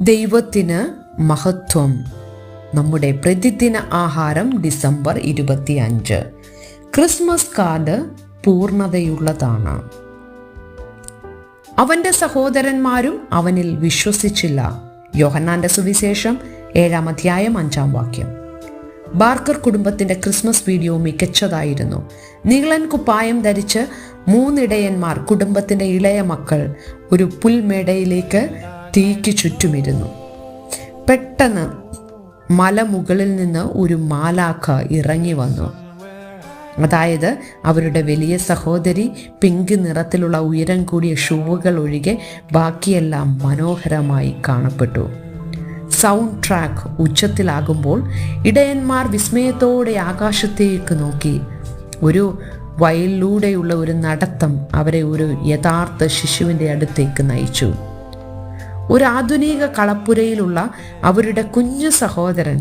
ദൈവത്തിന് മഹത്വം. നമ്മുടെ പ്രതിദിന ആഹാരം ഡിസംബർ ഇരുപത്തി അഞ്ച് ക്രിസ്മസ് കാർഡ് പൂർണതയുള്ളതാണ്. അവന്റെ സഹോദരന്മാരും അവനിൽ വിശ്വസിച്ചില്ല. യോഹന്നാന്റെ സുവിശേഷം ഏഴാം അധ്യായം അഞ്ചാം വാക്യം. ബാർക്കർ കുടുംബത്തിന്റെ ക്രിസ്മസ് വീഡിയോ മികച്ചതായിരുന്നു. നീളൻ കുപ്പായം ധരിച്ച് മൂന്നിടയന്മാർ കുടുംബത്തിന്റെ ഇളയ മക്കൾ ഒരു പുൽമേടയിലേക്ക് തീക്ക് ചുറ്റുമിരുന്നു. പെട്ടെന്ന് മലമുകളിൽ നിന്ന് ഒരു മാലാഖ ഇറങ്ങി വന്നു. അതായത് അവരുടെ വലിയ സഹോദരി പിങ്ക് നിറത്തിലുള്ള ഉയരം കൂടിയ ഷൂവുകൾ ഒഴികെ ബാക്കിയെല്ലാം മനോഹരമായി കാണപ്പെട്ടു. സൗണ്ട് ട്രാക്ക് ഉച്ചത്തിലാകുമ്പോൾ ഇടയന്മാർ വിസ്മയത്തോടെ ആകാശത്തേക്ക് നോക്കി. ഒരു വയലിലൂടെയുള്ള ഒരു നടത്തം അവരെ ഒരു യഥാർത്ഥ ശിശുവിന്റെ അടുത്തേക്ക് നയിച്ചു. ഒരു ആധുനിക കളപ്പുരയിലുള്ള അവരുടെ കുഞ്ഞു സഹോദരൻ.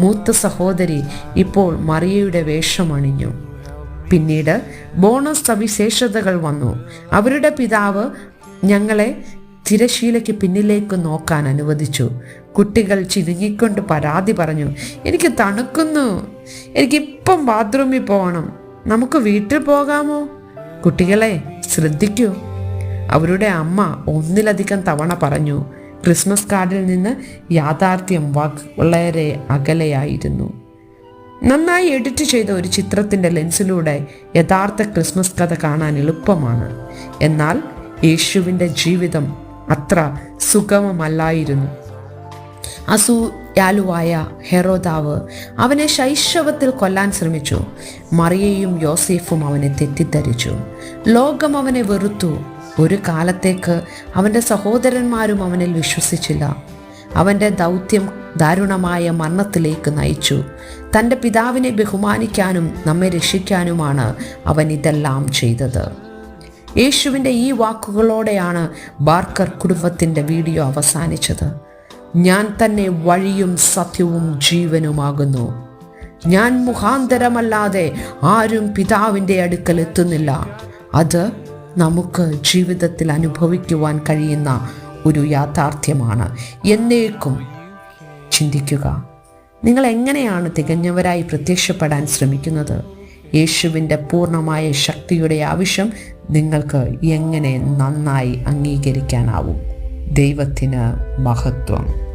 മൂത്ത സഹോദരി ഇപ്പോൾ മറിയയുടെ വേഷമണിഞ്ഞു. പിന്നീട് ബോണസ് സവിശേഷതകൾ വന്നു. അവരുടെ പിതാവ് ഞങ്ങളെ തിരശീലയ്ക്ക് പിന്നിലേക്ക് നോക്കാൻ അനുവദിച്ചു. കുട്ടികൾ ചിരുങ്ങിക്കൊണ്ട് പരാതി പറഞ്ഞു എനിക്ക് തണുക്കുന്നു. എനിക്കിപ്പം ബാത്റൂമിൽ പോകണം. നമുക്ക് വീട്ടിൽ പോകാമോ? കുട്ടികളെ ശ്രദ്ധിക്കൂ. അവരുടെ അമ്മ ഒന്നിലധികം തവണ പറഞ്ഞു ക്രിസ്മസ് കാർഡിൽ നിന്ന് യാഥാർത്ഥ്യം വളരെ അകലെയായിരുന്നു. നന്നായി എഡിറ്റ് ചെയ്ത ഒരു ചിത്രത്തിന്റെ ലെൻസിലൂടെ യഥാർത്ഥ ക്രിസ്മസ് കഥ കാണാൻ എളുപ്പമാണ്. എന്നാൽ യേശുവിന്റെ ജീവിതം അത്ര സുഗമമല്ലായിരുന്നു. അസൂയാലുവായ ഹെറോദാവ് അവനെ ശൈശവത്തിൽ കൊല്ലാൻ ശ്രമിച്ചു. മറിയയും യോസേഫും അവനെ തെറ്റിദ്ധരിച്ചു. ലോകം അവനെ വെറുത്തു. ഒരു കാലത്തേക്ക് അവന്റെ സഹോദരന്മാരും അവനിൽ വിശ്വസിച്ചില്ല. അവന്റെ ദൗത്യം ദാരുണമായ മരണത്തിലേക്ക് നയിച്ചു. തന്റെ പിതാവിനെ ബഹുമാനിക്കാനും നമ്മെ രക്ഷിക്കാനുമാണ് അവൻ ഇതെല്ലാം ചെയ്തത്. യേശുവിന്റെ ഈ വാക്കുകളോടെയാണ് ബാർക്കർ കുടുംബത്തിന്റെ വീഡിയോ അവസാനിച്ചത്. ഞാൻ തന്നെ വഴിയും സത്യവും ജീവനുമാകുന്നു. ഞാൻ മുഖാന്തരമല്ലാതെ ആരും പിതാവിന്റെ അടുക്കൽ എത്തുന്നില്ല. അത് നമുക്ക് ജീവിതത്തിൽ അനുഭവിക്കുവാൻ കഴിയുന്ന ഒരു യാഥാർത്ഥ്യമാണ്. എന്നേക്കും ചിന്തിക്കുക. നിങ്ങൾ എങ്ങനെയാണ് തികഞ്ഞവരായി പ്രത്യക്ഷപ്പെടാൻ ശ്രമിക്കുന്നത്? യേശുവിന്റെ പൂർണമായ ശക്തിയുടെ ആവശ്യം നിങ്ങൾക്ക് എങ്ങനെ നന്നായി അംഗീകരിക്കാനാവും? ദൈവത്തിന് മഹത്വം.